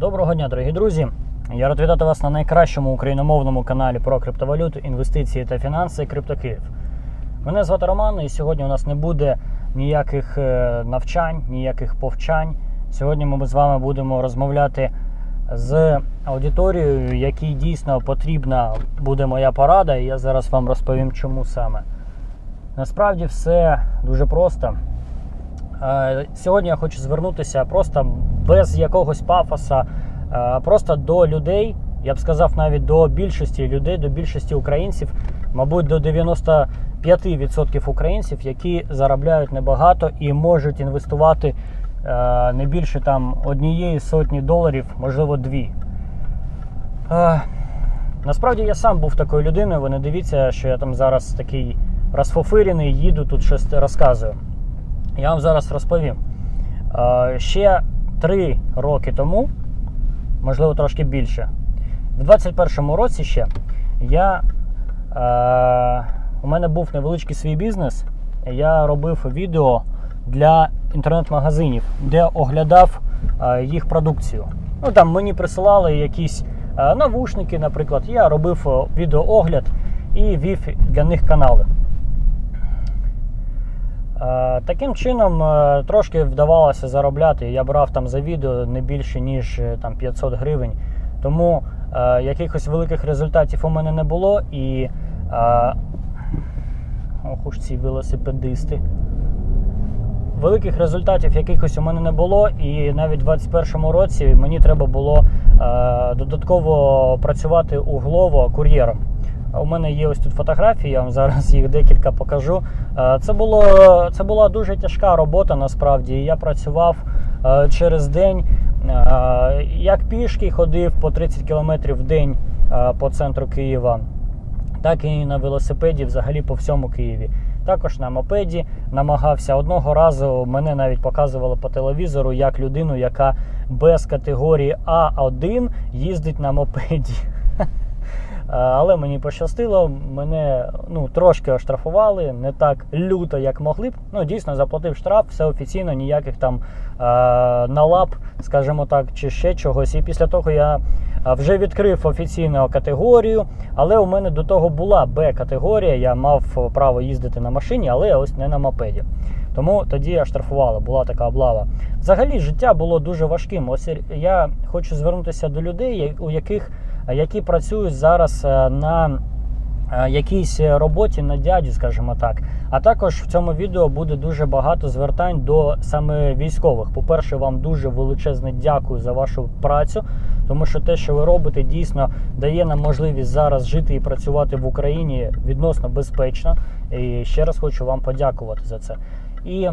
Доброго дня, дорогі друзі. Я рад вітати вас на найкращому україномовному каналі про криптовалюту, інвестиції та фінанси CryptoKiїв. Мене звати Роман, і сьогодні у нас не буде ніяких е, навчань, ніяких повчань. Сьогодні ми з вами будемо розмовляти з аудиторією, якій дійсно потрібна буде моя порада, і я зараз вам розповім, чому саме. Насправді все дуже просто. Е, Сьогодні я хочу звернутися просто без якогось пафоса, е, просто до людей. Я б сказав, навіть до більшості людей, до більшості українців, мабуть, до 95% українців, які заробляють небагато і можуть інвестувати е, не більше там однієї сотні доларів, можливо, дві. Насправді я сам був такою людиною. Ви не дивіться, що я там зараз такий розфофирений, їду тут щось розказую. Я вам зараз розповім. Е, Ще три роки тому, можливо, трошки більше, в 21-му році ще я, е, у мене був невеличкий свій бізнес. Я робив відео для інтернет-магазинів, де оглядав е, їх продукцію. Ну там мені присилали якісь навушники, наприклад. Я робив відеоогляд і вів для них канали. Е, Таким чином е, трошки вдавалося заробляти. Я брав там за відео не більше ніж е, там 500 гривень. Тому е, якихось великих результатів у мене не було. І е, ох уж ці велосипедисти. Великих результатів якихось у мене не було, і навіть у 2021 році мені треба було е, додатково працювати углово кур'єром. У мене є ось тут фотографії, я вам зараз їх декілька покажу. Е, Це, було, це була дуже тяжка робота насправді. Я працював е, через день, е, як пішки ходив по 30 км в день по центру Києва, так і на велосипеді взагалі по всьому Києві. Також на мопеді намагався. Одного разу мене навіть показували по телевізору як людину, яка без категорії А1 їздить на мопеді. Е, Але мені пощастило, мене ну, трошки оштрафували, не так люто, як могли б. Ну, дійсно, заплатив штраф, все офіційно, ніяких там е, налап, скажімо так, чи ще чогось. І після того я е, вже відкрив офіційну категорію, але у мене до того була Б-категорія, я мав право їздити на машині, але ось не на мопеді. Тому тоді я штрафувала, була така облава. Взагалі життя було дуже важким. Ось я хочу звернутися до людей, у яких які працюють зараз е, на е, якійсь роботі на дядю, скажімо так. А також в цьому відео буде дуже багато звертань до саме військових. По-перше, вам дуже величезне дякую за вашу працю, тому що те, що ви робите, дійсно дає нам можливість зараз жити і працювати в Україні відносно безпечно. І ще раз хочу вам подякувати за це. І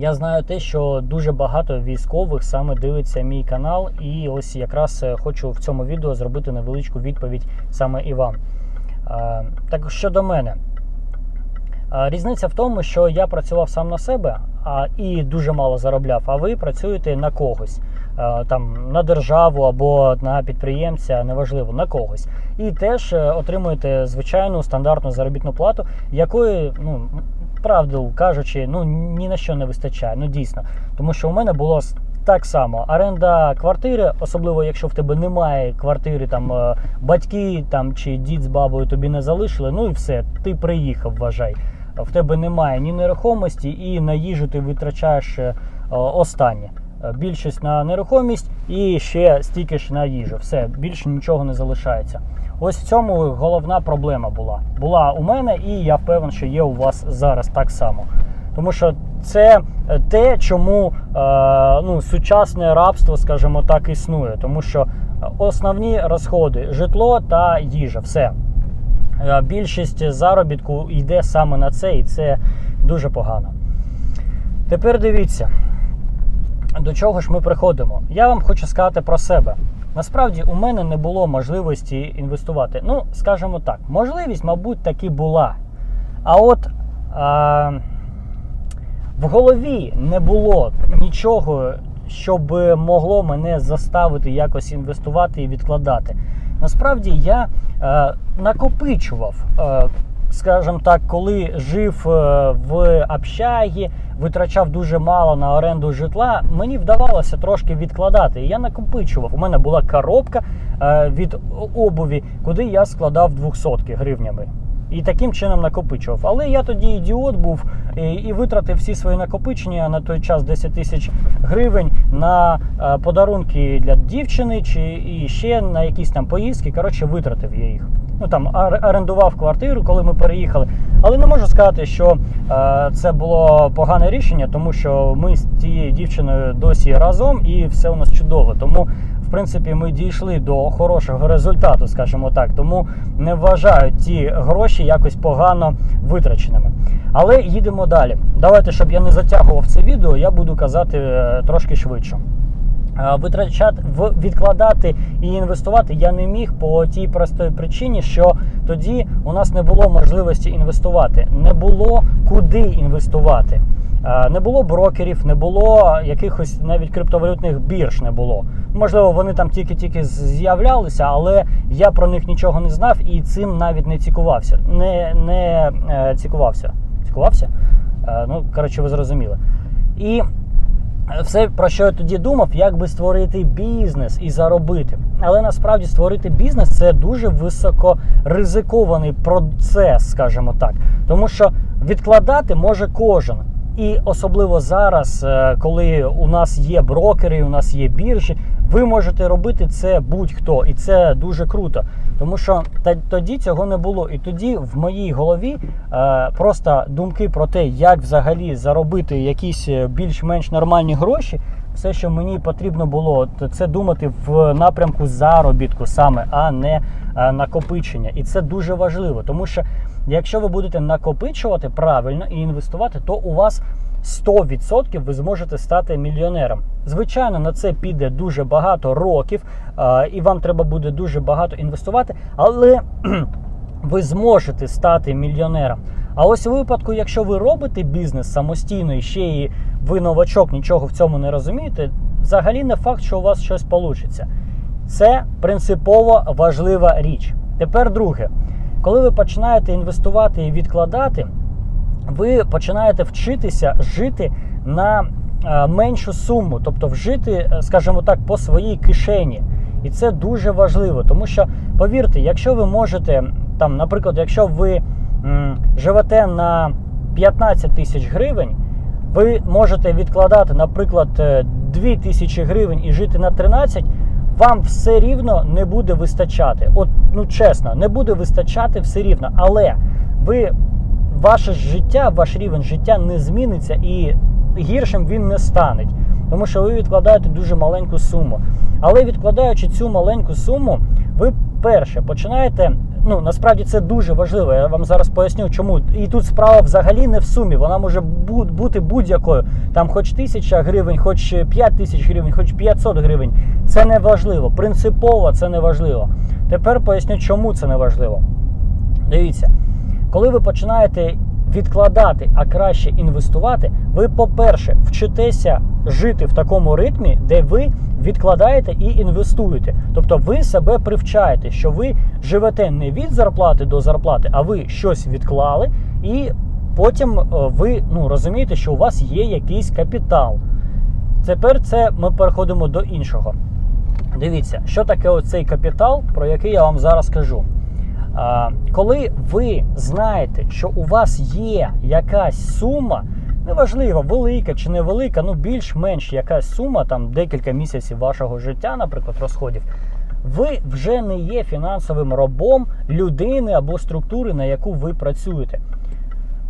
я знаю те, що дуже багато військових саме дивиться мій канал, і ось якраз е, хочу в цьому відео зробити невеличку відповідь саме і вам. Е, Так щодо мене, Е, різниця в тому, що я працював сам на себе а, і дуже мало заробляв, а ви працюєте на когось. Там на державу або на підприємця, неважливо, на когось. І теж отримуєте звичайну стандартну заробітну плату, якої, ну, правду кажучи, ну ні на що не вистачає. Ну дійсно. Тому що у мене було так само оренда квартири, особливо якщо в тебе немає квартири, там е, батьки там чи дід з бабою тобі не залишили. Ну і все, ти приїхав, вважай. В тебе немає ні нерухомості, і на їжу ти витрачаєш е, останнє. Е, Більшість на нерухомість і ще стільки ж на їжу. Все, більше нічого не залишається. Ось в цьому головна проблема була. Була у мене, і я впевнений, що є у вас зараз так само. Тому що це е, те, чому е, ну, сучасне рабство, скажімо так, існує. Тому що основні розходи житло та їжа. Все. Е, Більшість заробітку йде саме на це, і це дуже погано. Тепер дивіться, до чого ж ми приходимо. Я вам хочу сказати про себе. Насправді у мене не було можливості інвестувати. Ну, скажімо так, можливість, мабуть, таки була. А от а, в голові не було нічого, щоб могло мене заставити якось інвестувати і відкладати. Насправді я е, накопичував е, скажімо так, коли жив е, в общагі, витрачав дуже мало на оренду житла, мені вдавалося трошки відкладати. Я накопичував. У мене була коробка е, від обуві, куди я складав 200 гривнями. І таким чином накопичував. Але я тоді ідіот був і, витратив всі свої накопичення на той час 10 тисяч гривень на е, подарунки для дівчини чи і ще на якісь там поїздки. Коротше, витратив я їх. Ну там ор- орендував квартиру, коли ми переїхали. Але не можу сказати, що е, це було погане рішення, тому що ми з тією дівчиною досі разом і все у нас чудово. Тому в принципі, ми дійшли до хорошого результату, скажімо так. Тому не вважаю ті гроші якось погано витраченими. Але їдемо далі. Давайте, щоб я не затягував це відео, я буду казати е, трошки швидше. Е, Витрачати відкладати і інвестувати я не міг по тій простій причині, що тоді у нас не було можливості інвестувати, не було куди інвестувати. Е, Не було брокерів, не було якихось навіть криптовалютних бірж не було. Можливо, вони там тільки-тільки з'являлися, але я про них нічого не знав і цим навіть не цікувався. Не, не е, цікувався. Цікувався? Ну, коротше, ви зрозуміли. І все, про що я тоді думав, як би створити бізнес і заробити. Але насправді створити бізнес це дуже високоризикований процес, скажімо так. Тому що відкладати може кожен. І особливо зараз, е, коли у нас є брокери, у нас є біржі, ви можете робити це будь-хто, і це дуже круто. Тому що тоді цього не було. І тоді в моїй голові е, просто думки про те, як взагалі заробити якісь е, більш-менш нормальні гроші. Все, що мені потрібно було, це думати в напрямку заробітку саме, а не е, накопичення. І це дуже важливо, тому що якщо ви будете накопичувати правильно і інвестувати, то у вас 100% ви зможете стати мільйонером. Звичайно, на це піде дуже багато років, і вам треба буде дуже багато інвестувати, але ви зможете стати мільйонером. А ось у випадку, якщо ви робите бізнес самостійно і ще і ви новачок, нічого в цьому не розумієте, взагалі не факт, що у вас щось вийде. Це принципово важлива річ. Тепер друге, коли ви починаєте інвестувати і відкладати, ви починаєте вчитися жити на е, меншу суму, тобто вжити, е, скажімо так, по своїй кишені. І це дуже важливо, тому що повірте, якщо ви можете, там, наприклад, якщо ви м, живете на 15 тисяч гривень, ви можете відкладати, наприклад, 2 тисячі гривень і жити на 13, вам все рівно не буде вистачати. От, ну чесно, не буде вистачати все рівно. Але ви ваше життя, ваш рівень життя не зміниться і гіршим він не стане. Тому що ви відкладаєте дуже маленьку суму. Але відкладаючи цю маленьку суму, ви перше починаєте. Ну насправді це дуже важливо. Я вам зараз поясню, чому. І тут справа взагалі не в сумі. Вона може бути будь-якою. Там хоч тисяча гривень, хоч 5 тисяч гривень, хоч 500 гривень. Це не важливо. Принципово це не важливо. Тепер поясню, чому це не важливо. Дивіться, коли ви починаєте відкладати, а краще інвестувати, ви, по-перше, вчитеся жити в такому ритмі, де ви відкладаєте і інвестуєте. Тобто ви себе привчаєте, що ви живете не від зарплати до зарплати, а ви щось відклали, і потім е, ви ну, розумієте, що у вас є якийсь капітал. Тепер це ми переходимо до іншого. Дивіться, що таке оцей капітал, про який я вам зараз кажу. Коли ви знаєте, що у вас є якась сума, неважливо, велика чи невелика, ну більш-менш якась сума, там декілька місяців вашого життя, наприклад, розходів, ви вже не є фінансовим робом людини або структури, на яку ви працюєте.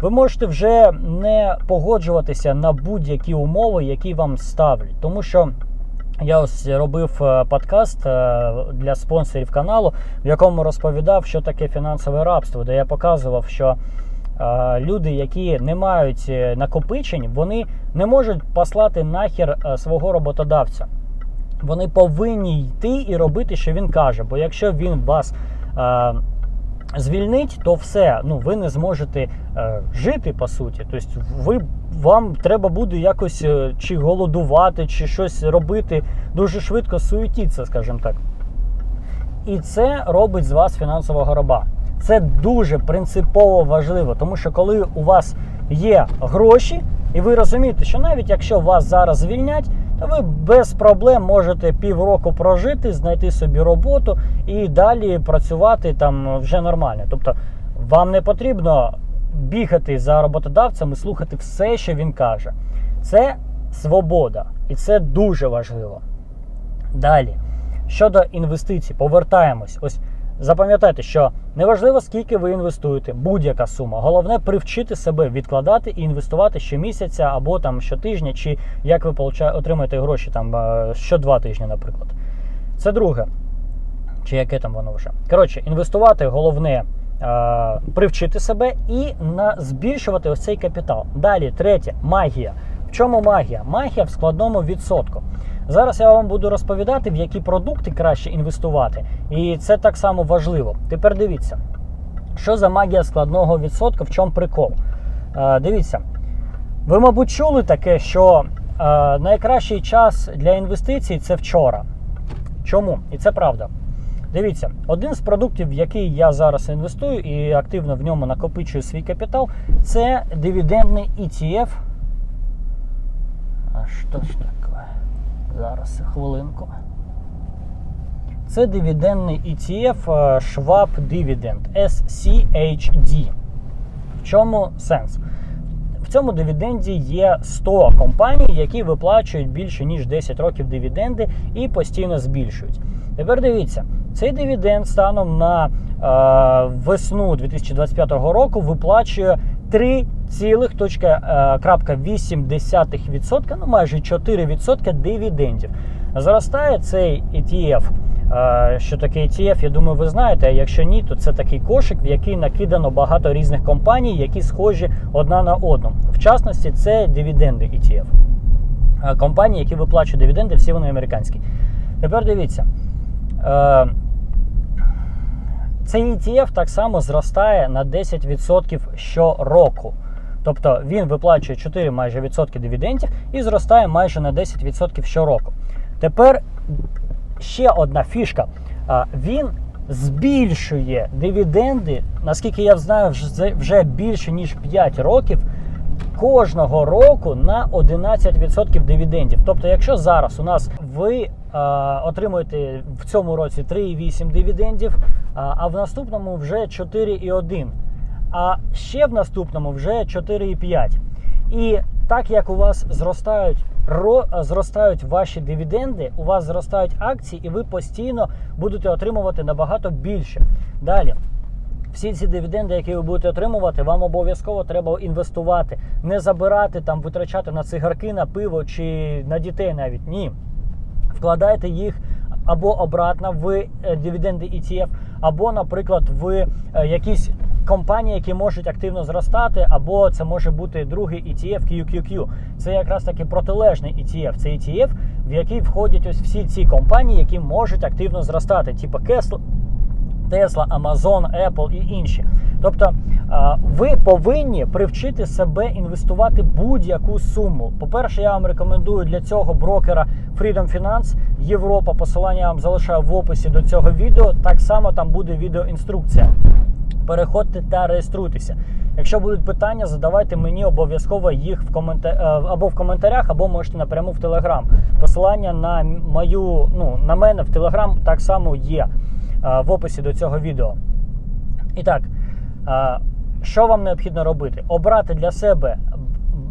Ви можете вже не погоджуватися на будь-які умови, які вам ставлять, тому що. Я ось робив е, подкаст е, для спонсорів каналу, в якому розповідав, що таке фінансове рабство, де я показував, що е, люди, які не мають накопичень, вони не можуть послати нахер свого роботодавця. Вони повинні йти і робити, що він каже. Бо якщо він вас звільнить, то все, ну ви не зможете е, жити по суті. Тобто, ви вам треба буде якось е, чи голодувати, чи щось робити дуже швидко суетіться, скажімо так. І це робить з вас фінансового раба. Це дуже принципово важливо, тому що коли у вас є гроші, і ви розумієте, що навіть якщо вас зараз звільнять, то ви без проблем можете півроку прожити, знайти собі роботу і далі працювати там вже нормально. Тобто вам не потрібно бігати за роботодавцем і слухати все, що він каже. Це свобода, і це дуже важливо. Далі, щодо інвестицій, повертаємось. Ось запам'ятайте, що неважливо, скільки ви інвестуєте, будь-яка сума. Головне привчити себе відкладати і інвестувати щомісяця або там щотижня, чи як ви отримаєте гроші там е, що два тижні, наприклад. Це друге. Чи яке там воно вже. Коротше, інвестувати головне. е, Привчити себе і на збільшувати ось цей капітал. Далі, третє магія. В чому магія? Магія в складному відсотку. Зараз я вам буду розповідати, в які продукти краще інвестувати, і це так само важливо. Тепер дивіться, що за магія складного відсотка, в чому прикол. Е, дивіться, ви, мабуть, чули таке, що е, найкращий час для інвестицій це вчора. Чому? І це правда. Дивіться, один з продуктів, в який я зараз інвестую і активно в ньому накопичую свій капітал, це дивідендний ETF. А що ж таке? Зараз хвилинку. Це дивідендний ETF Schwab Dividend SCHD. В чому сенс? В цьому дивіденді є 100 компаній, які виплачують більше ніж 10 років дивіденди і постійно збільшують. Тепер дивіться, цей дивіденд станом на е, весну 2025 року виплачує 3,8%, ну майже 4% дивідендів. Зростає цей ETF. Е, Що таке ETF, я думаю, ви знаєте. А якщо ні, то це такий кошик, в який накидано багато різних компаній, які схожі одна на одну. В частності, це дивіденди ETF. Е, Компанії, які виплачують дивіденди, всі вони американські. Тепер дивіться. Цей ETF так само зростає на 10% щороку. Тобто він виплачує 4 майже відсотки дивідендів і зростає майже на 10% щороку. Тепер ще одна фішка. Він збільшує дивіденди, наскільки я знаю, вже більше ніж 5 років. Кожного року на 11% дивідендів. Тобто, якщо зараз у нас ви е, отримуєте в цьому році 3,8 дивідендів, а, в наступному вже 4,1, а ще в наступному вже 4,5. І так як у вас зростають ро- зростають ваші дивіденди, у вас зростають акції, і ви постійно будете отримувати набагато більше. Далі. Всі ці дивіденди, які ви будете отримувати, вам обов'язково треба інвестувати, не забирати там, витрачати на цигарки, на пиво чи на дітей навіть. Ні. Вкладайте їх або обратно в е, дивіденди ETF, або, наприклад, в е, якісь компанії, які можуть активно зростати, або це може бути другий ETF QQQ. Це якраз таки протилежний ETF. Це ETF, в який входять ось всі ці компанії, які можуть активно зростати, типу Кесла. Tesla, Amazon, Apple і інші. Тобто ви повинні привчити себе інвестувати будь-яку суму. По-перше, я вам рекомендую для цього брокера Freedom Finance Європа. Посилання я вам залишаю в описі до цього відео. Так само там буде відеоінструкція. Переходьте та реєструйтеся. Якщо будуть питання, задавайте мені обов'язково їх в комента... е, або в коментарях, або можете напряму в Телеграм. Посилання на мою, ну на мене в Телеграм так само є в описі до цього відео. І так, е, що вам необхідно робити? Обрати для себе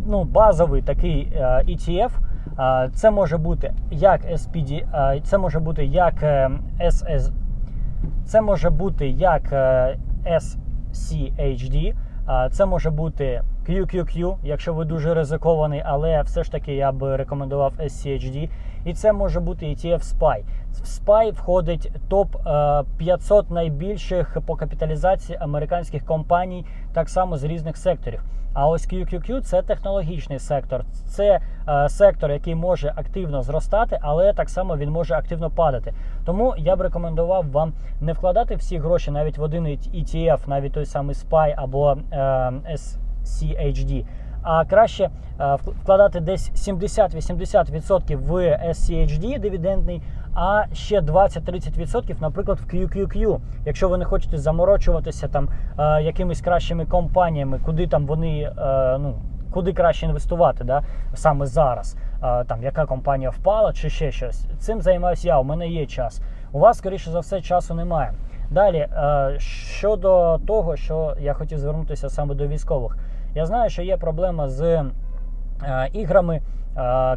ну, базовий такий е, ETF. Е, Це може бути як SPD, е, це може бути як е, SS, це може бути як е, SCHD, це може бути QQQ, якщо ви дуже ризикований, але все ж таки я би рекомендував SCHD. І це може бути ETF SPY. В SPY входить топ е, 500 найбільших по капіталізації американських компаній, так само з різних секторів. А ось QQQ – це технологічний сектор. Це е, сектор, який може активно зростати, але так само він може активно падати. Тому я б рекомендував вам не вкладати всі гроші навіть в один ETF, навіть той самий SPY або е, SCHD, а краще е, вкладати десь 70-80% в SCHD дивідендний, а ще 20-30%, наприклад, в QQQ. Якщо ви не хочете заморочуватися там е, якимись кращими компаніями, куди там вони е, ну. Куди краще інвестувати, да? саме зараз, там яка компанія впала чи ще щось. Цим займаюся я. У мене є час. У вас, скоріше за все, часу немає. Далі, щодо того, що я хотів звернутися саме до військових, я знаю, що є проблема з е, іграми, е,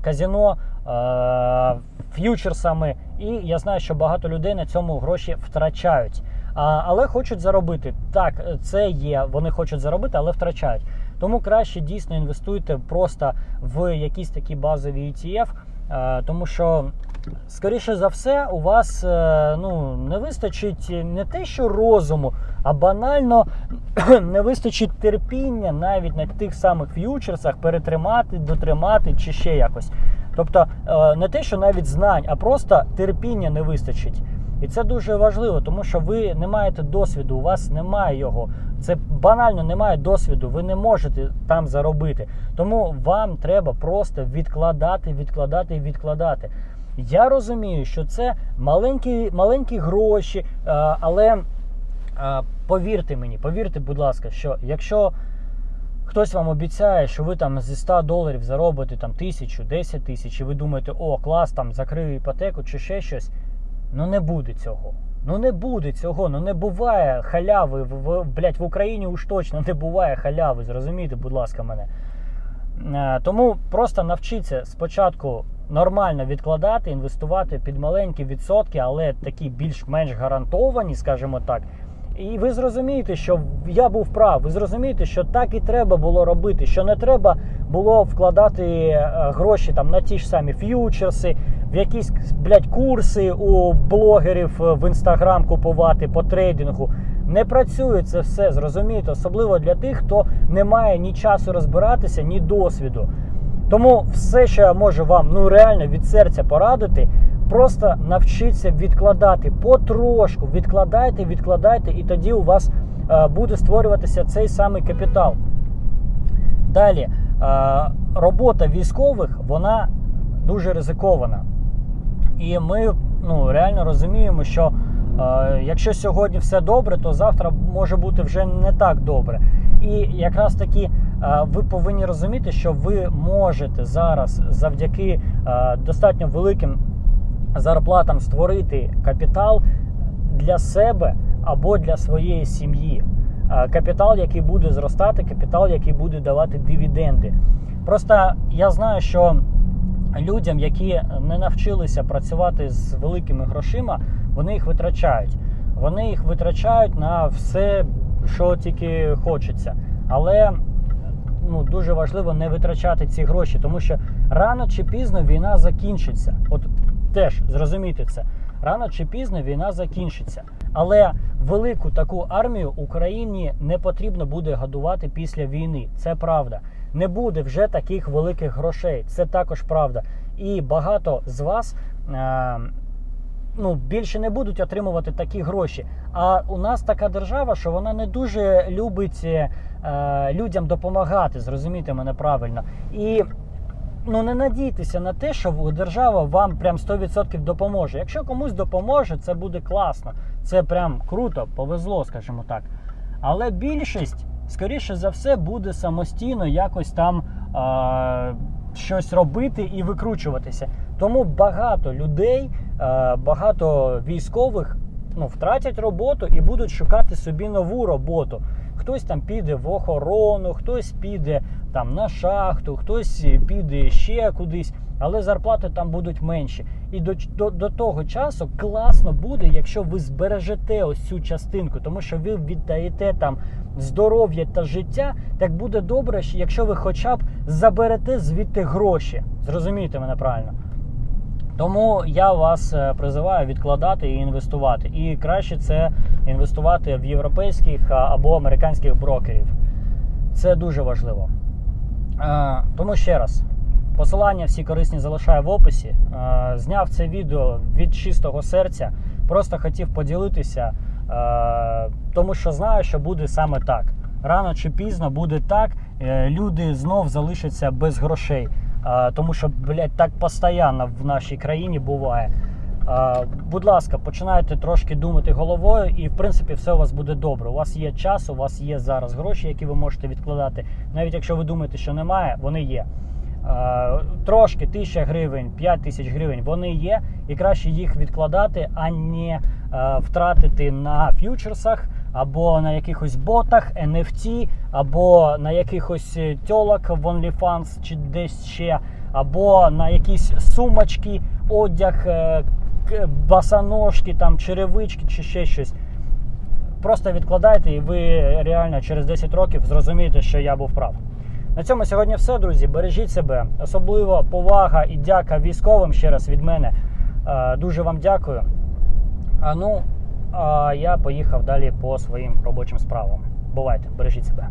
казіно, е, ф'ючерсами, і я знаю, що багато людей на цьому гроші втрачають. А, але хочуть заробити. Так, це є, вони хочуть заробити, але втрачають. Тому краще дійсно інвестуйте просто в якісь такі базові ETF, тому що, скоріше за все, у вас е, ну, не вистачить не те, що розуму, а банально не вистачить терпіння навіть на тих самих ф'ючерсах перетримати, дотримати чи ще якось. Тобто е, не те, що навіть знань, а просто терпіння не вистачить. І це дуже важливо, тому що ви не маєте досвіду, у вас немає його. Це банально немає досвіду, ви не можете там заробити. Тому вам треба просто відкладати, відкладати і відкладати. Я розумію, що це маленькі, маленькі гроші, е, але е, повірте мені, повірте, будь ласка, що якщо хтось вам обіцяє, що ви там зі 100 доларів заробите там тисячу, 10 тисяч, і ви думаєте, о, клас, там закрию іпотеку чи ще щось. Ну не буде цього. Ну не буде цього. Ну не буває халяви. В, блядь, в Україні уж точно не буває халяви. Зрозумійте, будь ласка, мене. Е, Тому просто навчіться спочатку нормально відкладати, інвестувати під маленькі відсотки, але такі більш-менш гарантовані, скажімо так. І ви зрозумієте, що я був прав. Ви зрозумієте, що так і треба було робити, що не треба було вкладати е, гроші там на ті ж самі ф'ючерси, в якісь блядь, курси у блогерів е, в інстаграм купувати по трейдингу. Не працює це все, зрозумієте, особливо для тих, хто не має ні часу розбиратися, ні досвіду. Тому все, що я можу вам ну реально від серця порадити, просто навчіться відкладати потрошку, відкладайте, відкладайте, і тоді у вас е, буде створюватися цей самий капітал. Далі, е, робота військових вона дуже ризикована. І ми ну, реально розуміємо, що е, якщо сьогодні все добре, то завтра може бути вже не так добре. І якраз таки е, ви повинні розуміти, що ви можете зараз завдяки е, достатньо великим зарплатам створити капітал для себе або для своєї сім'ї. Е, Капітал, який буде зростати, капітал, який буде давати дивіденди. Просто я знаю, що людям, які не навчилися працювати з великими грошима, вони їх витрачають. Вони їх витрачають на все, що тільки хочеться. Але ну, дуже важливо не витрачати ці гроші, тому що рано чи пізно війна закінчиться. От теж зрозумійте це. Рано чи пізно війна закінчиться. Але велику таку армію Україні не потрібно буде годувати після війни. Це правда. Не буде вже таких великих грошей. Це також правда. І багато з вас. Е- Ну, більше не будуть отримувати такі гроші. А у нас така держава, що вона не дуже любить е, людям допомагати, зрозумійте мене правильно. І ну не надійтеся на те, що держава вам прям 100% допоможе. Якщо комусь допоможе, це буде класно. Це прям круто, повезло, скажімо так. Але більшість, скоріше за все, буде самостійно якось там е- щось робити і викручуватися. Тому багато людей, е- багато військових ну, втратять роботу і будуть шукати собі нову роботу. Хтось там піде в охорону, хтось піде там на шахту, хтось піде ще кудись, але зарплати там будуть менші. І до, до, до того часу класно буде, якщо ви збережете ось цю частинку, тому що ви віддаєте там здоров'я та життя. Так буде добре, якщо ви хоча б заберете звідти гроші. Зрозумієте мене правильно. Тому я вас е, призиваю відкладати і інвестувати. І краще це інвестувати в європейських або американських брокерів. Це дуже важливо. Тому ще раз, посилання всі корисні залишаю в описі. Зняв це відео від чистого серця. Просто хотів поділитися, тому що знаю, що буде саме так. рано чи пізно буде так, е, люди знов залишаться без грошей. Тому що, блядь, так постійно в нашій країні буває. Будь ласка, починайте трошки думати головою, і в принципі все у вас буде добре. У вас є час, у вас є зараз гроші, які ви можете відкладати. Навіть якщо ви думаєте, що немає, вони є. Трошки тисяча гривень, 5 тисяч гривень вони є, і краще їх відкладати, а не е, втратити на ф'ючерсах або на якихось ботах, NFT, або на якихось е, тьолок в OnlyFans чи десь ще, або на якісь сумочки, одяг, е, басаножки, там, черевички чи ще щось. Просто відкладайте, і ви реально через 10 років зрозумієте, що я був прав. На цьому сьогодні все, друзі. Бережіть себе. Особливо повага і дяка військовим ще раз від мене. Е, Дуже вам дякую. А ну, а я поїхав далі по своїм робочим справам. Бувайте, бережіть себе.